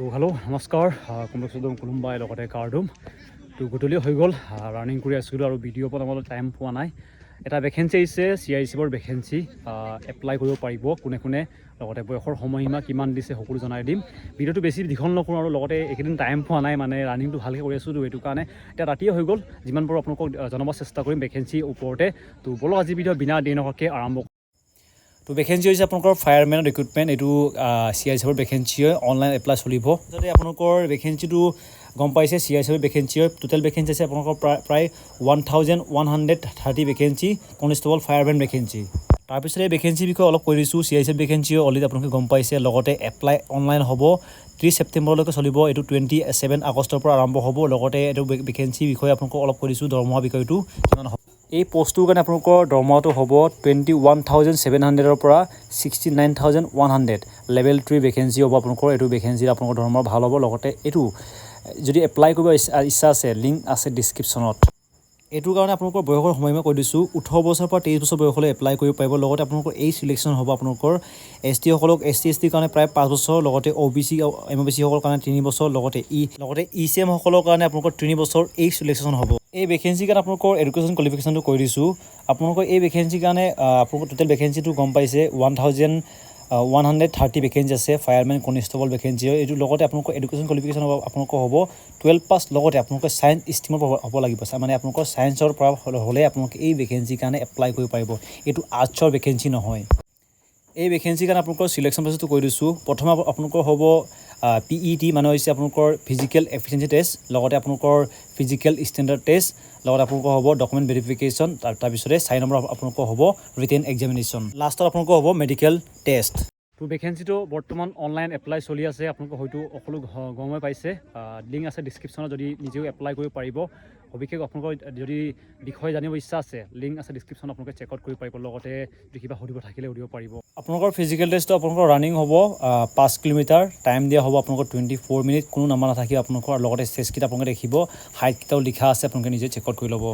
তো হেল্ল' নমস্কাৰ কুম্ভচুদম কোনোবাই লগতে কাৰ্ডুম তো গধূলি হৈ গ'ল ৰানিং কৰি আছিলোঁ আৰু ভিডিঅ' বনাবলৈ টাইম পোৱা নাই। এটা ভেকেঞ্চি আহিছে চি আই চিবৰ ভেকেঞ্চি এপ্লাই কৰিব পাৰিব কোনে কোনে লগতে বয়সৰ সময়সীমা কিমান দিছে সকলো জনাই দিম। ভিডিঅ'টো বেছি দীঘল নকৰোঁ আৰু লগতে এইকেইদিন টাইম পোৱা নাই মানে ৰানিংটো ভালকৈ কৰি আছোঁ তো সেইটো কাৰণে এতিয়া ৰাতিয়ে হৈ গ'ল। যিমান পাৰোঁ আপোনালোকক জনাব চেষ্টা কৰিম ভেকেঞ্চিৰ ওপৰতে। তো বলক আজি ভিডিঅ' বিনা দেৰি নকৰাকৈ আৰম্ভ তো ভেকেঞ্চি হৈছে আপোনালোকৰ ফায়াৰমেন ৰিক্ৰুটমেণ্ট এইটো চি আই চিৰ ভেকেঞ্চি হয় অনলাইন এপ্লাই চলিব। যাতে আপোনালোকৰ ভেকেঞ্চিটো গম পাইছে চি আই চিৰ ভেকেঞ্চি হয় টোটেল ভেকেঞ্চি আছে আপোনালোকৰ প্ৰায় প্ৰায় one thousand one hundred thirty vacancy constable firemen vacancy তাৰপিছত ভেকেঞ্চিৰ বিষয়ে অলপ কৈ দিছোঁ চি আই চিৰ ভেকেঞ্চি অলৰেডি আপোনালোকে গম পাইছে লগতে এপ্লাই অনলাইন হ'ব ত্ৰিছ ছেপ্টেম্বৰলৈকে চলিব এইটো টুৱেণ্টি ছেভেন আগষ্টৰ পৰা আৰম্ভ হ'ব লগতে এইটো ভেকেঞ্চিৰ বিষয়ে আপোনালোকক অলপ কৈ দিছোঁ দৰমহা বিষয়টো কিমান হ'ব। এই পষ্টটোৰ কাৰণে আপোনালোকৰ দৰমহাটো হ'ব টুৱেণ্টি ওৱান থাউজেণ্ড ছেভেন হাণ্ড্ৰেডৰ পৰা sixty nine thousand one hundred level three vacancy হ'ব আপোনালোকৰ এইটো ভেকেঞ্চিত আপোনালোকৰ দৰমহা ভাল হ'ব। লগতে এইটো যদি এপ্লাই কৰিব ইচ্ছা আছে লিংক আছে ডিছক্ৰিপশ্যনত এইটোৰ কাৰণে আপোনালোকৰ বয়সৰ সময়মা কৈ দিছোঁ। ওঠৰ বছৰৰ পৰা তেইছ বছৰ বয়সলৈ এপ্লাই কৰিব পাৰিব। লগতে আপোনালোকৰ এই চিলেকশ্যন হ'ব আপোনালোকৰ এছ টিসকলক এছ টি এছ টিৰ কাৰণে প্ৰায় পাঁচ বছৰ লগতে O' B C M O' B চিসকলৰ কাৰণে তিনি বছৰ লগতে ই লগতে ই চি এমসকলৰ কাৰণে আপোনালোকৰ তিনি বছৰ এই চিলেকশ্যন হ'ব। এই ভেকেঞ্চিৰ কাৰণে আপোনালোকৰ এডুকেশ্যন কোৱালিফিকেশ্যনটো কৈ দিছোঁ। আপোনালোকৰ এই ভেকেঞ্চিৰ কাৰণে আপোনালোকৰ টোটেল ভেকেঞ্চিটো গম পাইছে one thousand one hundred thirty vacancy আছে ফায়াৰমেন কনষ্টেবল ভেকেঞ্চি হয়। এইটো লগতে আপোনালোকৰ এডুকেশ্যন কোৱালিফিকেশ্যন হ'ব আপোনালোকৰ হ'ব টুৱেলভ পাছ লগতে আপোনালোকৰ ছায়েন্স ষ্ট্ৰীমৰ হ'ব লাগিব। মানে আপোনালোকৰ ছায়েন্সৰ পৰা হ'লে- আপোনালোকে এই ভেকেঞ্চিৰ কাৰণে এপ্লাই কৰিব পাৰিব। এইটো আৰ্টছৰ ভেকেঞ্চি নহয়। এই ভেকেঞ্চিৰ কাৰণে আপোনালোকৰ চিলেকশ্যন প্ৰচেছটো কৈ দিছোঁ। প্ৰথমে আপ- আপোনালোকৰ হ'ব পি ই টি মানে হৈছে আপোনালোকৰ ফিজিকেল এফিচিয়েঞ্চি টেষ্ট লগতে আপোনালোকৰ ফিজিকেল ষ্টেণ্ডাৰ্ড টেষ্ট লগতে আপোনালোকৰ হ'ব ডকুমেণ্ট ভেৰিফিকেশ্যন তাৰ তাৰপিছতে চাৰি নম্বৰ আপোনালোকৰ হ'ব ৰিটেন এক্সামিনেশ্যন লাষ্টত আপোনালোকৰ হ'ব মেডিকেল টেষ্ট তো ভেকেঞ্চিটো বৰ্তমান অনলাইন এপ্লাই চলি আছে। আপোনালোকে হয়তো সকলো গ- গমে পাইছে। লিংক আছে ডিছক্ৰিপশ্যনত যদি নিজেও এপ্লাই কৰিব পাৰিব। সবিশেষ আপোনালোকৰ যদি বিষয়ে জানিব ইচ্ছা আছে লিংক আছে ডিছক্ৰিপশ্যনত আপোনালোকে চেক আউট কৰিব পাৰিব। লগতে যদি কিবা সুধিব থাকিলে সুধিব পাৰিব। আপোনালোকৰ ফিজিকেল টেষ্টটো আপোনালোকৰ ৰানিং হ'ব পাঁচ কিলোমিটাৰ। টাইম দিয়া হ'ব আপোনালোকৰ টুৱেণ্টি ফ'ৰ মিনিট কোনো নাম্বাৰ নাথাকিব আপোনালোকৰ। লগতে ষ্টেজকেইটা আপোনালোকে দেখিব। হাইটকেইটাও লিখা আছে, আপোনালোকে নিজে চেক আউট কৰি ল'ব।